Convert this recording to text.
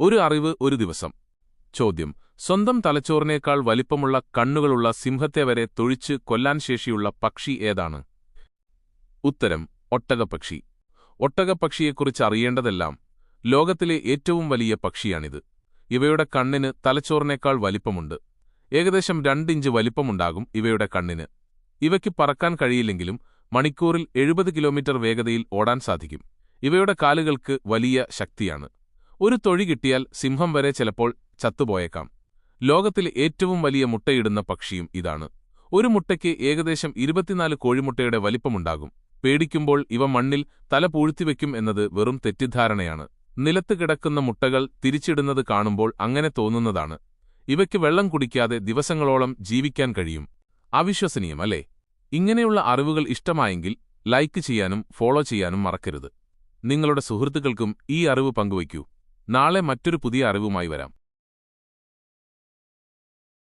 ഒരു അറിവ് ഒരു ദിവസം. ചോദ്യം. സ്വന്തം തലച്ചോറിനേക്കാൾ വലിപ്പമുള്ള കണ്ണുകളുള്ള സിംഹത്തെ വരെ തൊഴിച്ച് കൊല്ലാൻ ശേഷിയുള്ള പക്ഷി ഏതാണ്? ഉത്തരം. ഒട്ടകപ്പക്ഷി. ഒട്ടകപ്പക്ഷിയെക്കുറിച്ച് അറിയേണ്ടതെല്ലാം ലോകത്തിലെ ഏറ്റവും വലിയ പക്ഷിയാണിത്. ഇവയുടെ കണ്ണിന് തലച്ചോറിനേക്കാൾ വലിപ്പമുണ്ട്. ഏകദേശം രണ്ടിഞ്ച് വലിപ്പമുണ്ടാകും ഇവയുടെ കണ്ണിന്. ഇവയ്ക്ക് പറക്കാൻ കഴിയില്ലെങ്കിലും മണിക്കൂറിൽ എഴുപത് കിലോമീറ്റർ വേഗതയിൽ ഓടാൻ സാധിക്കും. ഇവയുടെ കാലുകൾക്ക് വലിയ ശക്തിയാണ്. ഒരു തൊഴി കിട്ടിയാൽ സിംഹം വരെ ചിലപ്പോൾ ചത്തുപോയേക്കാം. ലോകത്തിലെ ഏറ്റവും വലിയ മുട്ടയിടുന്ന പക്ഷിയും ഇതാണ്. ഒരു മുട്ടയ്ക്ക് ഏകദേശം ഇരുപത്തിനാല് കോഴിമുട്ടയുടെ വലിപ്പമുണ്ടാകും. പേടിക്കുമ്പോൾ ഇവ മണ്ണിൽ തല പൂഴ്ത്തിവെക്കും എന്നത് വെറും തെറ്റിദ്ധാരണയാണ്. നിലത്ത് കിടക്കുന്ന മുട്ടകൾ തിരിച്ചിടുന്നത് കാണുമ്പോൾ അങ്ങനെ തോന്നുന്നതാണ്. ഇവയ്ക്ക് വെള്ളം കുടിക്കാതെ ദിവസങ്ങളോളം ജീവിക്കാൻ കഴിയും. അവിശ്വസനീയം അല്ലേ? ഇങ്ങനെയുള്ള അറിവുകൾ ഇഷ്ടമായെങ്കിൽ ലൈക്ക് ചെയ്യാനും ഫോളോ ചെയ്യാനും മറക്കരുത്. നിങ്ങളുടെ സുഹൃത്തുക്കൾക്കും ഈ അറിവ് പങ്കുവയ്ക്കൂ. നാളെ മറ്റൊരു പുതിയ അറിവുമായി വരാം.